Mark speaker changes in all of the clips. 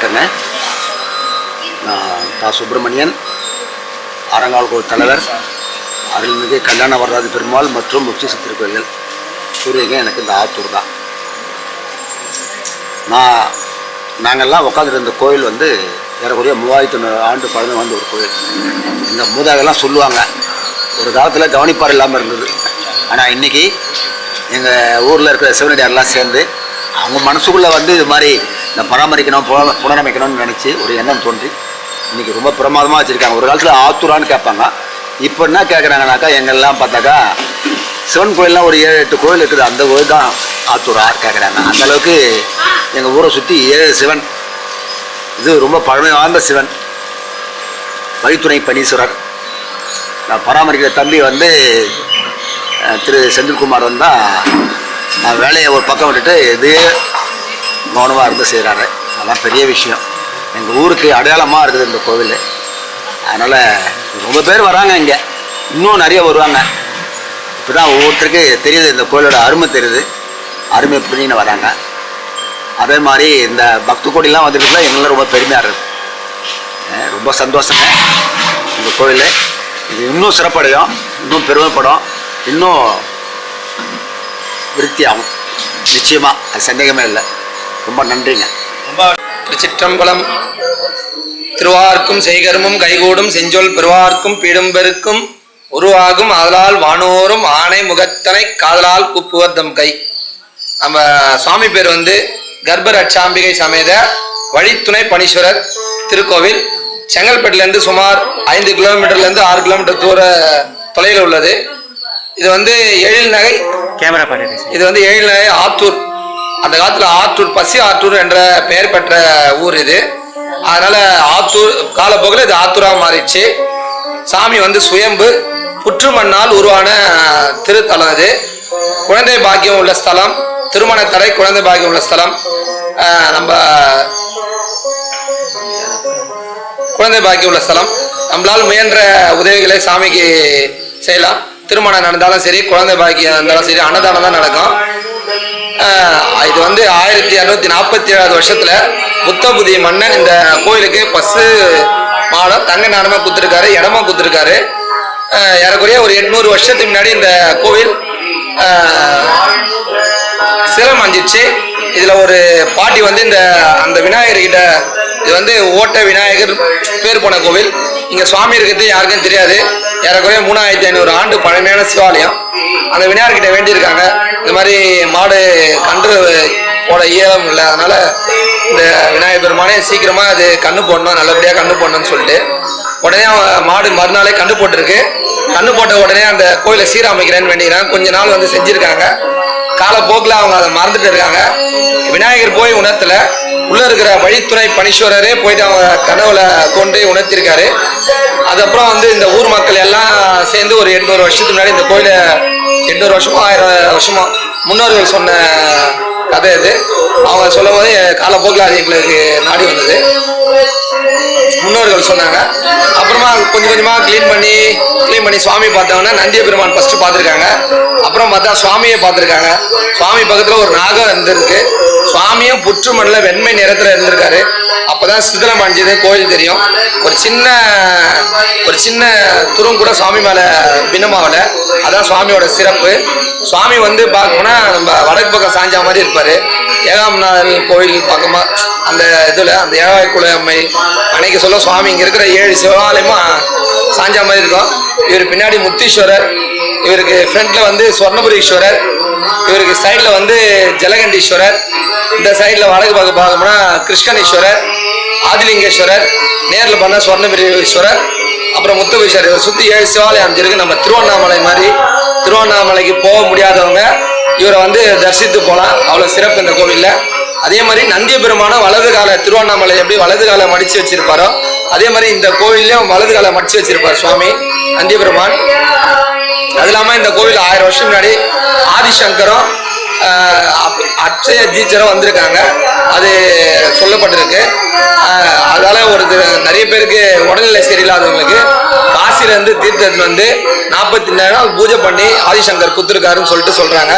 Speaker 1: வணக்கங்க. நான் தா சுப்பிரமணியன் அரங்கால் கோவில் தலைவர் அருள்மிகு கல்யாண வரராஜ பெருமாள் மற்றும் முக்தி திருக்கோயில்கள் சூரியங்க எனக்கு இந்த ஆத்தூர் தான். நான் நாங்கள்லாம் உட்காந்துருந்த கோயில் வந்து ஏறக்குறைய மூவாயிரத்தி தொண்ணூறு ஆண்டு பழமை வந்து ஒரு கோயில். இந்த மூதாதையெல்லாம் சொல்லுவாங்க. ஒரு காலத்தில் கவனிப்பார் இல்லாமல் இருந்தது. ஆனால் இன்றைக்கி எங்கள் ஊரில் இருக்கிற சிவனடியாரெல்லாம் சேர்ந்து அவங்க மனசுக்குள்ளே வந்து இது மாதிரி இந்த பராமரிக்கணும் புன புனரமைக்கணும்னு நினச்சி ஒரு எண்ணம் தோன்றி இன்றைக்கி ரொம்ப பிரமாதமாக வச்சுருக்காங்க. ஒரு காலத்தில் ஆத்துரான்னு கேட்பாங்க. இப்போ என்ன கேட்குறாங்கனாக்கா எங்கெல்லாம் பார்த்தாக்கா சிவன் கோயில்லாம் ஒரு ஏழு எட்டு கோயில் இருக்குது. அந்த கோயில் தான் ஆத்தூரா கேட்குறாங்க அந்தளவுக்கு எங்கள் ஊரை சுற்றி ஏழு சிவன். இது ரொம்ப பழமை வாய்ந்த சிவன். வழித்துணை பனீஸ்வரர். நான் பராமரிக்கிற தம்பி வந்து திரு செந்தில்குமார் வந்தால் நான் வேலையை ஒரு பக்கம் விட்டுட்டு இது கவனமாக இருந்து செய்கிறாரு அதெல்லாம் பெரிய விஷயம். எங்கள் ஊருக்கு அடையாளமாக இருக்குது இந்த கோவில். அதனால் ரொம்ப பேர் வராங்க இங்கே. இன்னும் நிறைய வருவாங்க. இப்போ தான் ஒவ்வொருத்தருக்கு தெரியுது இந்த கோயிலோட அருமை தெரியுது. அருமை எப்படின்னு வராங்க. அதே மாதிரி இந்த பக்த கோடிலாம் வந்துருக்குல எங்களாம் ரொம்ப பெருமையாக இருக்குது ரொம்ப சந்தோஷங்க. இந்த கோயில் இது இன்னும் சிறப்படையும். இன்னும் பெருமைப்படும். இன்னும் விருத்தியாகும். நிச்சயமாக அது சந்தேகமே இல்லை. ரொம்ப நன்றிங்க.
Speaker 2: திருச்சிற்றம்பலம். திருவார்க்கும் செய்கருமும் கைகூடும் செஞ்சொல் பெருவார்க்கும் பீடும் பெருக்கும் உருவாகும் அதலால் வானோரும் ஆணை முகத்தனை காதலால் கூப்புவர் தம் கை. நம்ம சுவாமி பேர் வந்து கர்ப்பரட்சாம்பிகை சமேத வழித்துணை பனீஸ்வரர் திருக்கோவில். செங்கல்பட்டுலேருந்து சுமார் ஐந்து கிலோமீட்டர்லேருந்து ஆறு கிலோமீட்டர் தூர தொலைவில் உள்ளது. இது வந்து எழில் நகை.
Speaker 3: கேமரா
Speaker 2: இது வந்து ஏழில் ஆத்தூர். அந்த காலத்தில் ஆத்தூர் பசி ஆத்தூர் என்ற பெயர் பெற்ற ஊர் இது. அதனால ஆத்தூர் காலப்போக்கில் இது ஆத்தூராக மாறிடுச்சு. சாமி வந்து சுயம்பு புற்று மண்ணால் உருவான திருத்தலம் இது. குழந்தை பாக்கியம் உள்ள ஸ்தலம் திருமண தடை குழந்தை பாக்கியம் உள்ள ஸ்தலம். நம்ம குழந்தை பாக்கியம் உள்ள ஸ்தலம். நம்மளால் முயன்ற உதவிகளை சாமிக்கு செய்யலாம். திருமணம் நடந்தாலும் சரி குழந்தை பாக்கியம் இருந்தாலும் சரி அன்னதானம் தான் நடக்கும். இது வந்து ஆயிரத்தி அறுநூத்தி நாற்பத்தி ஏழாவது வருஷத்துல புத்தபுதி மன்னன் இந்த கோயிலுக்கு பசு மாடம் தங்க நடமா குத்துருக்காரு இடமா குத்துருக்காரு ஏறக்குறைய ஒரு எட்நூறு வருஷத்துக்கு முன்னாடி இந்த கோவில் சிரம் அஞ்சிச்சு இதுல ஒரு பாட்டி வந்து இந்த அந்த விநாயகர் கிட்ட இது வந்து ஓட்ட விநாயகர் பேர் போன கோவில். இங்க சுவாமி இருக்கிறது யாருக்கும் தெரியாது. ஏறக்குறைய மூணாயிரத்தி ஐநூறு ஆண்டு பழமையான சிவாலயம். அந்த விநாயகர் கிட்ட வேண்டியிருக்காங்க. இந்த மாதிரி மாடு கன்று போட இயலம் இல்லை அதனால இந்த விநாயகர் பெருமானே சீக்கிரமாக அது கண்ணு போடணும் நல்லபடியாக கண்ணு போடணும்னு சொல்லிட்டு. உடனே அவன் மாடு மறுநாளே கண்ணு போட்டிருக்கு. கண்ணு போட்ட உடனே அந்த கோயிலை சீரமைக்கிறேன்னு வேண்டிக்கிறாங்க. கொஞ்ச நாள் வந்து செஞ்சுருக்காங்க. காலப்போக்கில் அவங்க அதை மறந்துட்டு இருக்காங்க. விநாயகர் போய் உணர்த்தல. உள்ளே இருக்கிற வழித்துறை பனீஸ்வரரே போயிட்டு அவங்க கனவுல கொண்டு உணர்த்திருக்காரு. அதுக்கப்புறம் வந்து இந்த ஊர் மக்கள் எல்லாம் சேர்ந்து ஒரு எண்ணூறு வருஷத்துக்கு முன்னாடி இந்த கோயிலை எட்நூறு வருஷமோ ஆயிரம் வருஷமோ முன்னோர்கள் சொன்ன கதை இது அவங்க சொல்லும் போது காலப்போக்கில் அது எங்களுக்கு நாடி வந்தது. முன்னோர்கள் சொன்னாங்க. அப்புறமா கொஞ்சம் கொஞ்சமாக க்ளீன் பண்ணி க்ளீன் பண்ணி சுவாமி பார்த்தவங்கன்னா நந்திய பெருமான் ஃபஸ்ட்டு பார்த்துருக்காங்க. அப்புறம் பார்த்தா சுவாமியை பார்த்துருக்காங்க. சுவாமி பக்கத்தில் ஒரு நாகம் இருந்திருக்கு. சுவாமியும் புற்று மண்ணில் வெண்மை நிறத்தில் இருந்திருக்காரு. அப்போதான் சிதிலம் அணிஞ்சது கோயில் தெரியும். ஒரு சின்ன ஒரு சின்ன துரும் கூட சுவாமி மேலே பின்னமாகல. அதான் சுவாமியோட சிறப்பு. சுவாமி வந்து பார்க்கணும்னா நம்ம வடக்கு பக்கம் சாஞ்சா மாதிரி இருப்பார். ஏகாம்நாதர் கோயில் பக்கமாக அந்த இதில் அந்த ஏழாய் குல அம்மை அன்னைக்கு சொல்ல சுவாமி இங்கே இருக்கிற ஏழு சிவாலயமும் சாஞ்சா மாதிரி இருக்கும். இவர் பின்னாடி முத்தீஸ்வரர் இவருக்கு ஃப்ரண்ட்ல வந்து சொர்ணபுரீஸ்வரர் இவருக்கு சைடில் வந்து ஜலகண்டீஸ்வரர் இந்த சைடில் வடக்கு பார்க்க பார்க்கணும்னா கிருஷ்ணனீஸ்வரர் ஆதிலிங்கேஸ்வரர் நேரில் பண்ண சுவர்ணபிரீஸ்வரர் அப்புறம் முத்துபீஸ்வரர் இவர் சுற்றி ஏழு சிவாலயம் அமைஞ்சிருக்கு. நம்ம திருவண்ணாமலை மாதிரி. திருவண்ணாமலைக்கு போக முடியாதவங்க இவரை வந்து தரிசித்து போகலாம் அவ்வளோ சிறப்பு இந்த கோவிலில். அதே மாதிரி நந்திய பெருமானும் வலது கால திருவண்ணாமலை எப்படி வலது காலை மடிச்சு வச்சிருப்பாரோ அதே மாதிரி இந்த கோவில்லையும் வலது காலை மடிச்சு வச்சிருப்பார் சுவாமி நந்திய பெருமான். அது இல்லாமல் இந்த கோவில் ஆயிரம் வருஷம் முன்னாடி ஆதிசங்கரும் ஆஹ், அப்- அட்சய வந்திருக்காங்க. அது சொல்லப்பட்டிருக்கு. அதால ஒரு நிறைய பேருக்கு உடல்நிலை சரியில்லாதவங்களுக்கு காசில இருந்து தீர்த்தத்துல வந்து நாற்பத்தி நாள் பூஜை பண்ணி ஆதிசங்கர் குத்துருக்காருன்னு சொல்லிட்டு சொல்றாங்க.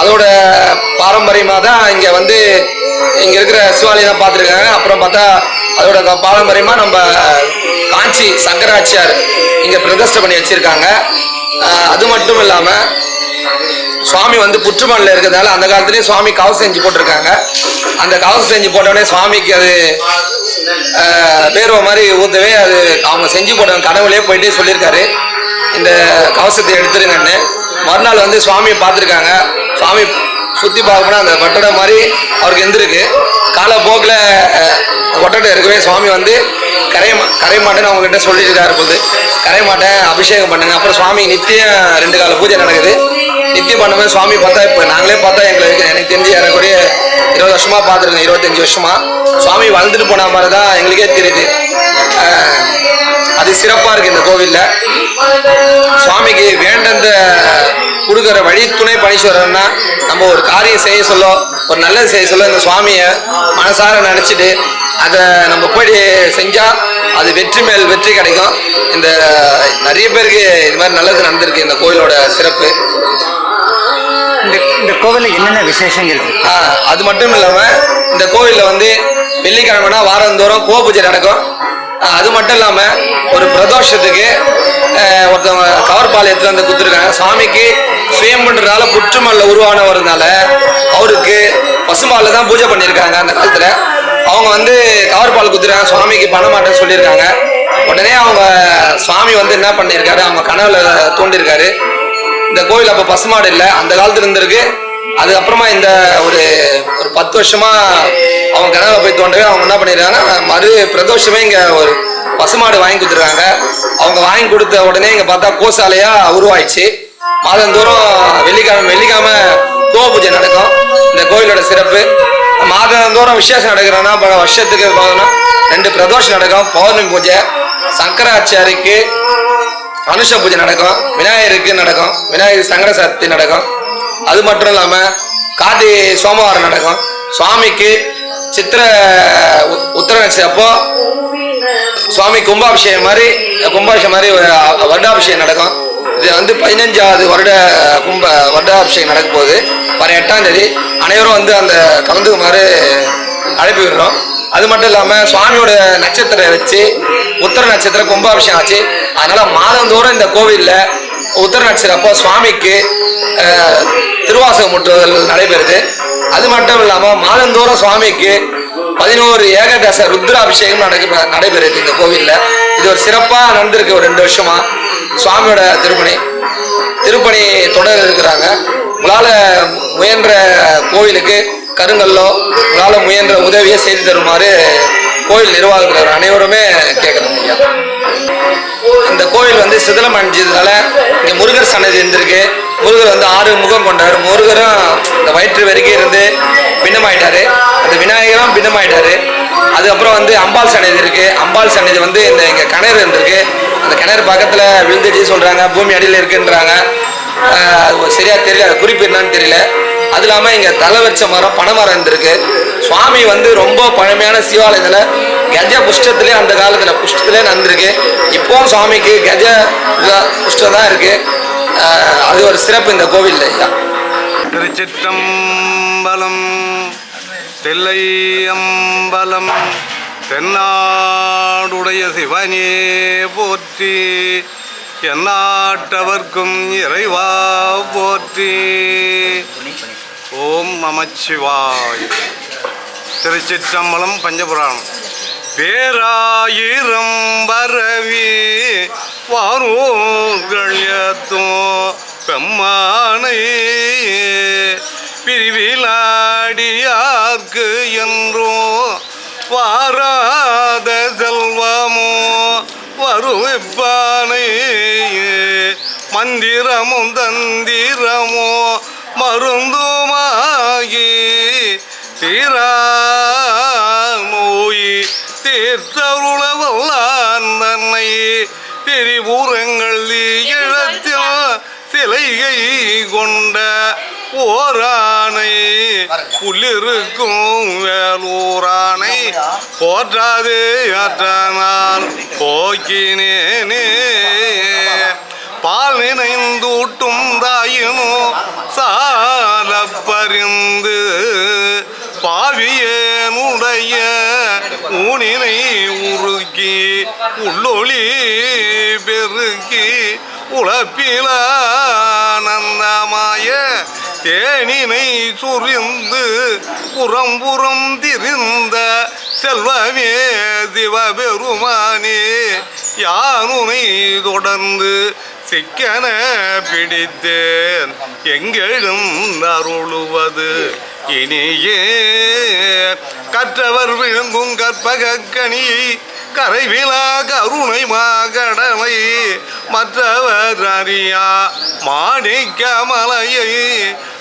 Speaker 2: அதோட பாரம்பரியமாக தான் இங்க வந்து இங்க இருக்கிற சிவாலயம் பார்த்துருக்காங்க. அப்புறம் பார்த்தா அதோட பாரம்பரியமாக பாரம்பரியமா நம்ம காஞ்சி சங்கராச்சியார் இங்க பிரதிஷ்டை பண்ணி வச்சிருக்காங்க. அது மட்டும் இல்லாம சுவாமி வந்து புற்றுமல்ல இருக்கிறதுனால அந்த காலத்துலயே சுவாமி கவசம் செஞ்சு போட்டிருக்காங்க. அந்த கவசம் செஞ்சு போட்டோடனே சுவாமிக்கு அது பேருவ மாதிரி ஊத்தவே அது அவங்க செஞ்சு போட்ட கடவுளே போயிட்டே சொல்லியிருக்காரு. இந்த கவசத்தை எடுத்துருங்கன்னு. மறுநாள் வந்து சுவாமியை பார்த்துருக்காங்க. சுவாமி சுற்றி பார்க்கணும்னா அந்த வட்டடை மாதிரி அவருக்கு எந்திருக்கு காலப்போக்கில் ஒட்டடை இருக்கவே சுவாமி வந்து கரைய மா- கரைய மாட்டேன்னு அவங்க கிட்ட சொல்லியிருக்காரு போது கரைய மாட்டேன் அபிஷேகம் பண்ணுங்க. அப்புறம் சுவாமி நித்தியம் ரெண்டு கால பூஜை நடக்குது. நித்தியம் பண்ணும்போது சுவாமி பார்த்தா இப்போ நாங்களே பார்த்தா எங்களுக்கு எனக்கு தெரிஞ்சு ஏறக்குறைய இருபது வருஷமா பார்த்துருக்கோம் இருபத்தஞ்சு வருஷமா. சுவாமி வளர்ந்துட்டு போன மாதிரி தான் எங்களுக்கே தெரியுது. அது சிறப்பாக இருக்கு இந்த கோவிலில். சுவாமிக்கு வேண்டந்த கொடுக்குற வழி துணை பணீஸ்வரர்னா நம்ம ஒரு காரியம் செய்ய சொல்ல ஒரு நல்லது செய்ய சொல்ல இந்த சுவாமியை மனசார நினச்சிட்டு அதை நம்ம போய் செஞ்சா அது வெற்றி மேல் வெற்றி கிடைக்கும். இந்த நிறைய பேருக்கு இது மாதிரி நல்லது நடந்திருக்கு இந்த கோயிலோட சிறப்பு.
Speaker 3: இந்த இந்த கோவிலில் என்னென்ன விசேஷங்கள் இருக்கு?
Speaker 2: ஆ, அது மட்டும் இல்லாம இந்த கோயில்ல வந்து வெள்ளிக்கிழமைனா வாரந்தோறும் கோ பூஜை நடக்கும் அது மட்டும் இல்லாம ஒரு பிரதோஷத்துக்கு ஒருத்தவங்க கவர் பால் எடுத்துட்டு வந்து குத்துருக்காங்க சுவாமிக்கு சுயம்புன்றதால புற்றுமல்ல உருவானவர்னால அவருக்கு பசுமாவில் தான் பூஜை பண்ணியிருக்காங்க அந்த காலத்தில். அவங்க வந்து கவர் குத்துறாங்க சுவாமிக்கு பண்ண மாட்டேன்னு சொல்லியிருக்காங்க. உடனே அவங்க சுவாமி வந்து என்ன பண்ணியிருக்காரு அவங்க கனவுல தோண்டியிருக்காரு. இந்த கோயில் அப்போ பசுமாடு இல்லை அந்த காலத்துல இருந்திருக்கு. அதுக்கப்புறமா இந்த ஒரு ஒரு பத்து வருஷமா அவங்க கனவுல போய் தோண்டவே அவங்க என்ன பண்ணிருக்காங்கன்னா மறு பிரதோஷமே இங்க ஒரு பசுமாடு வாங்கி கொடுத்துருக்காங்க. அவங்க வாங்கி கொடுத்த உடனே இங்க பார்த்தா கோசாலையா உருவாயிடுச்சு. மாதந்தோறும் வெள்ளிக்கிழமை வெள்ளிக்கிழமை கோ பூஜை நடக்கும். இந்த கோயிலோட சிறப்பு. மாதந்தோறும் விசேஷம் நடக்கிறோன்னா வருஷத்துக்கு பார்த்தோம்னா ரெண்டு பிரதோஷம் நடக்கும். பௌர்ணமி பூஜை சங்கராச்சாரிக்கு அனுஷ பூஜை நடக்கும். விநாயகருக்கு நடக்கும். விநாயகர் சங்கர சக்தி நடக்கும். அது மட்டும் இல்லாமல் கார்த்திகை சோமவாரம் நடக்கும். சுவாமிக்கு சித்திர உத்தர அப்போ சுவாமி கும்பாபிஷேகம் மாதிரி கும்பாபிஷேகம் மாதிரி வருடாபிஷேகம் நடக்கும். இது வந்து பதினஞ்சாவது வருட கும்ப வருடாபிஷேகம் நடக்க போகுது. வர எட்டாம் தேதி அனைவரும் வந்து அந்த கலந்துக்குமாறு அழைப்பு விடுறோம். அது மட்டும் இல்லாமல் சுவாமியோட நட்சத்திரம் வச்சு உத்தர நட்சத்திரம் கும்பாபிஷேகம் ஆச்சு. அதனால மாதந்தோறும் இந்த கோவிலில் உத்தர நட்சத்திரம் அப்போ சுவாமிக்கு திருவாசகம் முற்றுதல் நடைபெறுது. அது மட்டும் இல்லாமல் மாதந்தோறும் சுவாமிக்கு பதினோரு ஏகதச ருத்ராபிஷேகம் நடக்க நடைபெறுது இந்த கோவில்ல. இது ஒரு சிறப்பா நடந்திருக்கு ஒரு ரெண்டு வருஷமா. சுவாமியோட திருப்பணி. திருப்பணி தொடர் இருக்கிறாங்க. உங்களால முயன்ற கோவிலுக்கு கருங்கல்லோ உங்களால முயன்ற உதவியை செய்து தருமாறு கோயில் நிர்வாகத்தில் அனைவருமே கேட்குறாங்க ஐயா. கோயில் வந்து சிதிலம் அணிஞ்சதுனால இங்கே முருகர் சன்னதி இருந்திருக்கு. முருகர் வந்து ஆறு முகம் கொண்டவர் முருகரும் இந்த வயிற்று வரைக்கும் இருந்து பின்னமாயிட்டாரு. அந்த விநாயகரும் பின்னமாயிட்டாரு. அதுக்கப்புறம் வந்து அம்பாள் சன்னதி இருக்கு. அம்பாள் சன்னதி வந்து இந்த இங்கே கிணறு இருந்திருக்கு. அந்த கிணறு பக்கத்தில் விழுந்துச்சு சொல்கிறாங்க பூமி அடியில் இருக்குன்றாங்க. அது சரியாக தெரியல. அது குறிப்பு என்னன்னு தெரியல. அது இல்லாமல் இங்கே தலை வச்ச மரம் பனை மரம் இருந்திருக்கு. சுவாமி வந்து ரொம்ப பழமையான சிவாலயத்தில் கஜ புஷ்டத்திலே அந்த காலத்தில் புஷ்டத்திலே நடந்திருக்கு இப்போவும் சுவாமிக்கு கஜ புஷ்டம் தான் இருக்கு. அது ஒரு சிறப்பு இந்த கோவிலில் ஐயா
Speaker 4: திருச்சிற்றம்பலம் தில்லையம்பலம் தென்னாடுடைய சிவனே போற்றி எந்நாட்டவர்க்கும் இறைவா போற்றி. ஓம் நமச்சிவாய். திருச்சிற்றம்பலம் பஞ்சபுராணம். பேராயிரம் வரவி வாரூர்கள் ஏத்தும் பெம்மானை பிரிவிலாடியார்க்கு என்றோ வாராத செல்வமோ வருவிப்பானை மந்திரமும் தந்திரமோ மருந்துமாகி தீரா திரிபுரங்கள் இழத்தில் சிலைகை கொண்ட ஓரான். புல்லிருக்கும் வேலூரானை. போற்றாது அற்றனால் போக்கினேனே பெருக்கி உழப்பிலானந்தமாய தேனினை சுரிந்து புறம்புறம் திரிந்த செல்வமே சிவபெருமானே யானுனை தொடர்ந்து சிக்கன பிடித்தேன் எங்கெழும் அருளுவது? இனியே கற்றவர் விழுங்கும் கற்பக கனியை கரைவிலா கருணை மாகடமை மற்றவர் அறியா. மாணிக்க மலையை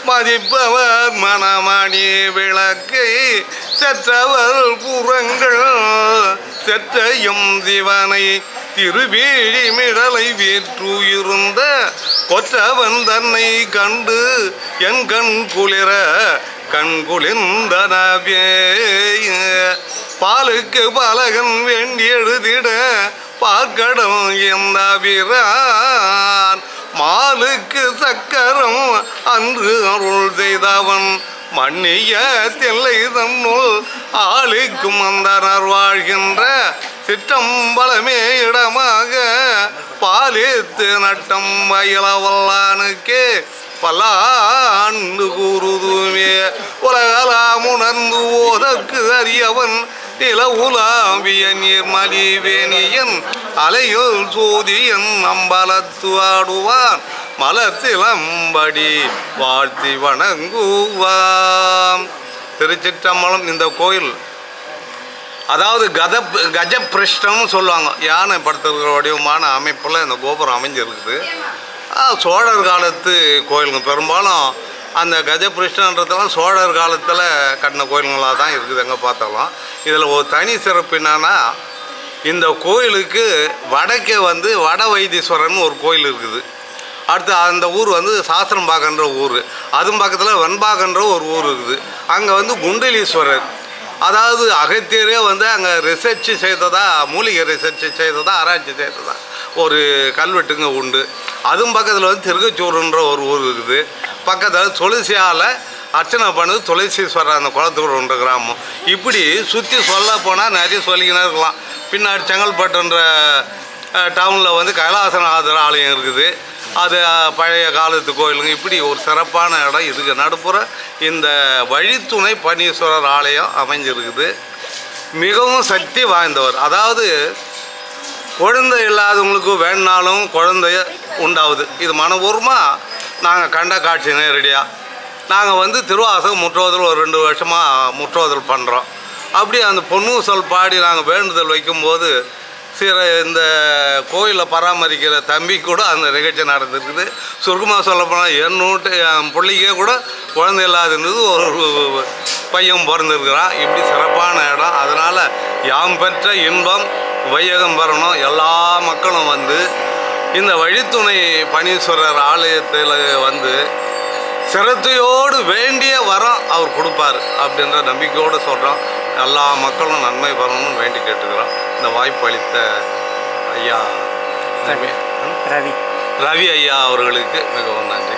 Speaker 4: மதிப்பவர் மணமணி விளக்கை செற்றவர் புறங்கள் செற்றையும் சிவனை திருவேழி மிடலை வேற்றுயிருந்த கொற்றவன் தன்னை கண்டு என் கண் குளிர கண் குளிர்ந்தனவே. பாலுக்கு பாலகன் வேண்டி எழுதிட பார்க்கடம் எந்த வீரான்? மாலுக்கு சக்கரம் அன்று அருள் செய்தவன். மண்ணிய தில்லை தன்னுள் ஆளுக்கும் அந்தனர் வாழ்கின்ற சிற்றம்பலமே இடமாக பாலித்து நட்டம் வயலவல்லானுக்கே பல்லாண்டு கூறுதுமே. உலகலாம் உணர்ந்து ஓதற்கு அறியவன் நில உலாவிய நீர்மலிவேணியன் அலையுள் சூதியன் அம்பலத்து ஆடுவான் மலத்திலம்படி வாழ்த்தி வணங்குவாம். திருச்சிற்றம்பலம் இந்த கோயில். அதாவது கத கஜ பிருஷ்டம்னு சொல்லுவாங்க. யானை படுத்துகிற வடிவமான அமைப்பில் இந்த கோபுரம் அமைஞ்சிருக்குது. சோழர் காலத்து கோயிலுங்க. பெரும்பாலும் அந்த கஜ பிருஷ்டன்றதெல்லாம் சோழர் காலத்தில் கட்டின கோயிலுங்களாக தான் இருக்குது எங்கே பார்த்தாலும். இதில் ஒரு தனி சிறப்பு என்னன்னா இந்த கோயிலுக்கு வடக்கே வந்து வட வைத்தீஸ்வரன் ஒரு கோயில் இருக்குது. அடுத்து அந்த ஊர் வந்து சாஸ்திரம் பார்க்கன்ற ஊர். அதுவும் பக்கத்தில் வெண்பாக்கன்ற ஒரு ஊர் இருக்குது. அங்கே வந்து குண்டலீஸ்வரர். அதாவது அகத்தியரே வந்து அங்கே ரிசர்ச் செய்ததா மூலிகை ரிசர்ச் செய்ததா ஆராய்ச்சி செய்ததா. ஒரு கல்வெட்டுங்க உண்டு. அதுவும் பக்கத்தில் வந்து திருக்கச்சூருன்ற ஒரு ஊர் இருக்குது. பக்கத்தில் துளசியால் அர்ச்சனை பண்ணது துளசீஸ்வரர் அந்த குளத்தூர்ன்ற கிராமம். இப்படி சுற்றி சொல்ல போனால் நிறைய சொல்லிக்கினே இருக்கலாம். பின்னாடி செங்கல்பட்டுன்ற டவுனில் வந்து கைலாசநாதர் ஆலயம் இருக்குது. அது பழைய காலத்து கோயிலுங்க. இப்படி ஒரு சிறப்பான இடம். இதுக்கு நடுப்புற இந்த வழித்துணை பனீஸ்வரர் ஆலயம் அமைஞ்சிருக்குது. மிகவும் சக்தி வாய்ந்தவர். அதாவது குழந்தை இல்லாதவங்களுக்கு வேணுனாலும் குழந்தைய உண்டாகுது இது மனபூர்வமாக நாங்கள் கண்ட காட்சி நேரடியாக நாங்கள் வந்து திருவாசகம் முற்றோதல் ஒரு ரெண்டு வருஷமாக முற்றோதல் பண்ணுறோம் அப்படி அந்த பொன்னூசல் பாடி நாங்கள் வேண்டுதல் வைக்கும்போது சில இந்த கோயிலை பராமரிக்கிற தம்பி கூட அந்த நிகழ்ச்சி நடந்திருக்குது. சுருக்கமாக சொல்லப்போனால் என்னோட்டு என் பிள்ளைக்கே கூட குழந்தை இல்லாதுன்றது ஒரு பையன் பிறந்திருக்கிறான். இப்படி சிறப்பான இடம். அதனால் யாம் பெற்ற இன்பம் வையகம் பெறணும். எல்லா மக்களும் வந்து இந்த வழித்துணை பனீஸ்வரர் ஆலயத்தில் வந்து சிரத்தையோடு வேண்டிய வரம் அவர் கொடுப்பார் அப்படின்ற நம்பிக்கையோடு சொல்கிறோம் எல்லா மக்களும் நன்மை பெறணும்னு வேண்டி கேட்டுக்கிறோம். இந்த வாய்ப்பு அளித்த ஐயா
Speaker 3: ரவி.
Speaker 1: ரவி ஐயா அவர்களுக்கு மிகவும் நன்றி.